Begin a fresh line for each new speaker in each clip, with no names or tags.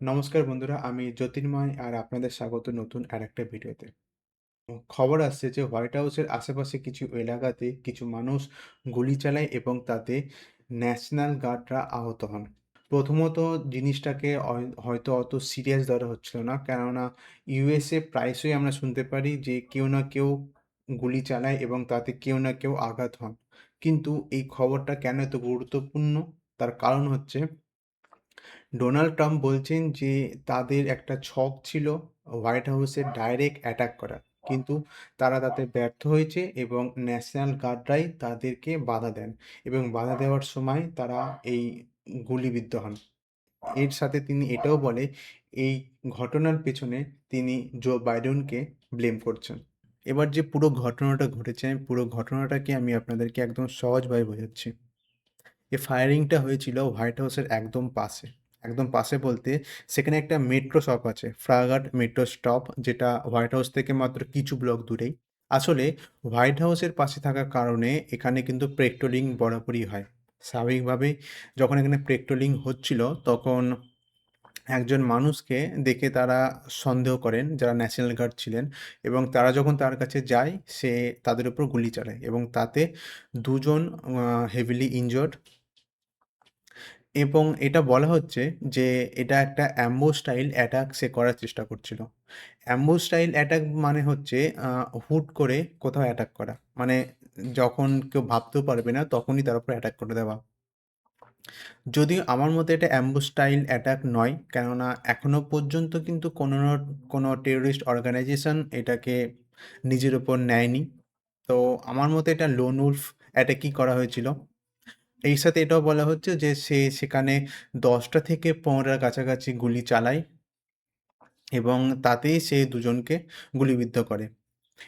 নমস্কার বন্ধুরা, আমি জ্যোতির্ময় আর আপনাদের স্বাগত নতুন আর একটা ভিডিওতে। খবর আসছে যে হোয়াইট হাউসের আশেপাশে কিছু এলাকাতে কিছু মানুষ গুলি চালায় এবং তাতে ন্যাশনাল গার্ডরা আহত হন। প্রথমত জিনিসটাকে হয়তো অত সিরিয়াস ধরা হচ্ছিল না। কেননা ইউএসএ প্রায়শই আমরা শুনতে পারি যে কেউ না কেউ গুলি চালায় এবং তাতে কেউ না কেউ আঘাত হন। কিন্তু এই খবরটা কেন এত গুরুত্বপূর্ণ? তার কারণ হচ্ছে ডোনাল্ড ট্রাম্প বলছেন যে তাদের একটা ছক ছিল হোয়াইট হাউসে ডাইরেক্ট অ্যাটাক করার। কিন্তু তারা তাতে ব্যর্থ হয়েছে এবং ন্যাশনাল গার্ডরাই তাদেরকে বাধা দেন এবং বাধা দেওয়ার সময় তারা এই গুলিবিদ্ধ হন। এর সাথে তিনি এটাও বলে এই ঘটনার পেছনে তিনি জো বাইডেনকে ব্লেম করছেন। এবার যে পুরো ঘটনাটা ঘটেছে, পুরো ঘটনাটাকে আমি আপনাদেরকে একদম সহজভাবে বোঝাচ্ছি। এই ফায়ারিংটা হয়েছিল হোয়াইট হাউসের একদম পাশে। একদম পাশে বলতে সেখানে একটা মেট্রো স্টপ আছে। ফ্রাগাট মেট্রো স্টপ যেটা হোয়াইট হাউস থেকে মাত্র কিছু ব্লক দূরেই। আসলে হোয়াইট হাউসের পাশে থাকার কারণে এখানে কিন্তু পেট্রোলিং বরাবরই হয়। স্বাভাবিকভাবেই যখন এখানে পেট্রোলিং হচ্ছিল, তখন একজন মানুষকে দেখে তারা সন্দেহ করেন যারা ন্যাশনাল গার্ড ছিলেন এবং তারা যখন তার কাছে যায়, সে তাদের উপর গুলি চালায় এবং তাতে দুজন হেভিলি ইনজুরড এবং এটা বলা হচ্ছে যে এটা একটা অ্যাম্বো স্টাইল অ্যাটাক সে করার চেষ্টা করছিল। অ্যাম্বো স্টাইল অ্যাটাক মানে হচ্ছে হুট করে কোথাও অ্যাটাক করা। মানে যখন কেউ ভাবতেও পারবে না, তখনই তার উপর অ্যাটাক করে দেওয়া। যদিও আমার মতে এটা অ্যাম্বু স্টাইল অ্যাটাক নয়। কেননা এখনও পর্যন্ত কিন্তু কোনো কোনো টেররিস্ট অর্গানাইজেশন এটাকে নিজের উপর নেয়নি। তো আমার মতে এটা লোন উলফ অ্যাটাকই করা হয়েছিল। এর সাথে এটাও বলা হচ্ছে যে সে সেখানে দশটা থেকে ১৫ টার কাছাকাছি গুলি চালায় এবং তাতেই সে দুজনকে গুলিবিদ্ধ করে।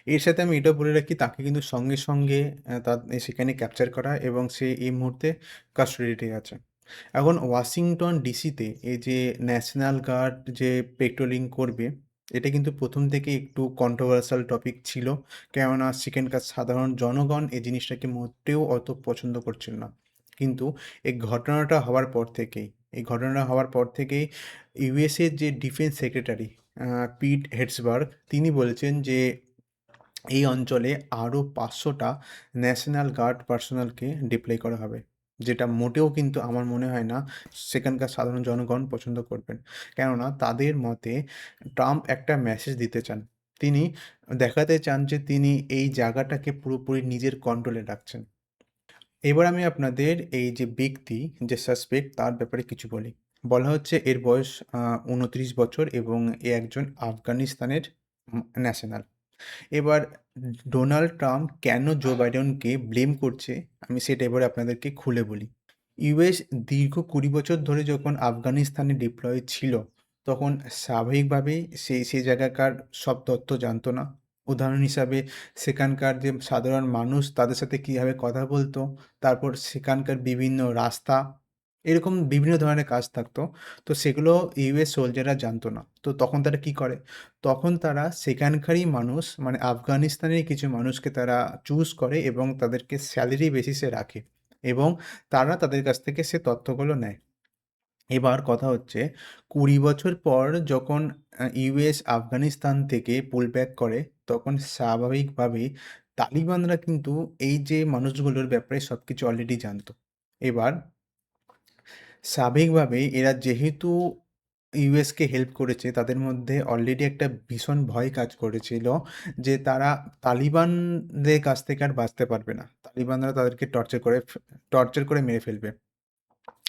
এর সাথে আমি এটাও বলে রাখি তাকে কিন্তু সঙ্গে, সঙ্গে তা সেখানে ক্যাপচার করা এবং সে এই মুহূর্তে কাস্টোডিতে আছে। এখন ওয়াশিংটন ডিসিতে এই যে ন্যাশনাল গার্ড যে পেট্রোলিং করবে, এটা কিন্তু প্রথম থেকে একটু কন্ট্রোভার্সাল টপিক ছিল। কেননা সেখানকার সাধারণ জনগণ এই জিনিসটাকে মোটেও অত পছন্দ করছিল না। কিন্তু এই ঘটনাটা হওয়ার পর থেকেই, এই ঘটনাটা হওয়ার পর থেকেই ইউএসএর যে ডিফেন্স সেক্রেটারি পিট হেডসবার্গ তিনি বলেছেন যে এই অঞ্চলে আরও পাঁচশোটা ন্যাশনাল গার্ড পার্সোনালকে ডিপ্লয় করা হবে। যেটা মোটেও কিন্তু আমার মনে হয় না সেখানকার সাধারণ জনগণ পছন্দ করবেন। কেননা তাদের মতে ট্রাম্প একটা মেসেজ দিতে চান। তিনি দেখাতে চান যে তিনি এই জায়গাটাকে পুরোপুরি নিজের কন্ট্রোলে রাখছেন। এবার আমি আপনাদের এই যে ব্যক্তি যে সাসপেক্ট তার ব্যাপারে কিছু বলি। বলা হচ্ছে এর বয়স উনত্রিশ বছর এবং এ একজন আফগানিস্তানের ন্যাশনাল। এবার ডোনাল্ড ট্রাম্প কেন জো বাইডেনকে ব্লেম করছে আমি সেটা এবারে আপনাদেরকে খুলে বলি। ইউএস দীর্ঘ ২০ বছর ধরে যখন আফগানিস্তানে ডিপ্লয় ছিল, তখন স্বাভাবিকভাবেই সে সেই জায়গাকার সব তথ্য জানত না। উদাহরণ হিসাবে সেখানকার যে সাধারণ মানুষ তাদের সাথে কীভাবে কথা বলতো, তারপর সেখানকার বিভিন্ন রাস্তা, এরকম বিভিন্ন ধরনের কাজ থাকতো। তো সেগুলো ইউএস সোলজাররা জানত না। তো তখন তারা কী করে? তখন তারা সেখানকারই মানুষ মানে আফগানিস্তানের কিছু মানুষকে তারা চুজ করে এবং তাদেরকে স্যালারি বেসিসে রাখে এবং তারা তাদের কাছ থেকে সে তথ্যগুলো নেয়। এবার কথা হচ্ছে ২০ বছর পর যখন ইউএস আফগানিস্তান থেকে পুল ব্যাক করে, তখন স্বাভাবিকভাবেই তালিবানরা কিন্তু এই যে মানুষগুলোর ব্যাপারে সব কিছু অলরেডি জানত। এবার স্বাভাবিকভাবেই এরা যেহেতু ইউএসকে হেল্প করেছে, তাদের মধ্যে অলরেডি একটা ভীষণ ভয় কাজ করেছিল যে তারা তালিবানদের কাছ থেকে আর বাঁচতে পারবে না। তালিবানরা তাদেরকে টর্চার করে টর্চার করে মেরে ফেলবে।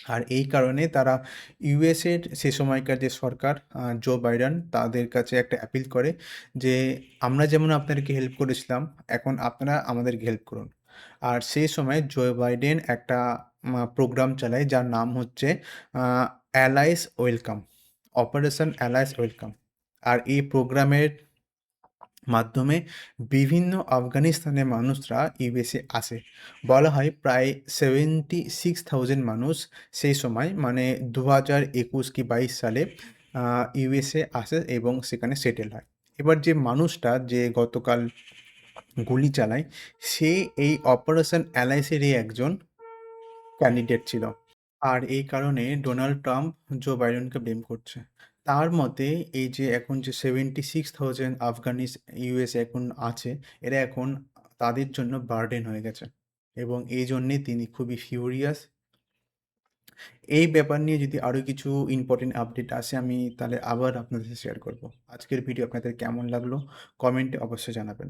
আর এই কারণে তারা ইউএসের সে সময়কার যে সরকার জো বাইডেন তাদের কাছে একটা অ্যাপিল করে যে, "আমরা যেমন আপনাদেরকে হেল্প করেছিলাম, এখন আপনারা আমাদেরকে হেল্প করুন।" আর সেই সময় জো বাইডেন একটা প্রোগ্রাম চালায় যার নাম হচ্ছে Allies welcome, operation Allies welcome. আর এই প্রোগ্রামের মাধ্যমে বিভিন্ন আফগানিস্তানের মানুষরা ইউএসএ আসে। বলা হয় প্রায় 76,000 মানুষ সেই সময় মানে ২০২১ কি ২২ সালে ইউএসএ আসে এবং সেখানে সেটেল হয়। এবার যে মানুষটা যে গতকাল গুলি চালায়, সে এই অপারেশন অ্যালাইসেরই একজন ক্যান্ডিডেট ছিল। আর এই কারণে ডোনাল্ড ট্রাম্প জো বাইডেনকে ব্লেম করছে। তার মতে এই যে এখন যে 76,000 আফগানিস ইউএসএ এখন আছে, এরা এখন তাদের জন্য বার্ডেন হয়ে গেছে এবং এই জন্যে তিনি খুবই ফিউরিয়াস। এই ব্যাপার নিয়ে যদি আরও কিছু ইম্পর্টেন্ট আপডেট আসে আমি তাহলে আবার আপনাদের শেয়ার করব। আজকের ভিডিও আপনাদের কেমন লাগল কমেন্টে অবশ্যই জানাবেন।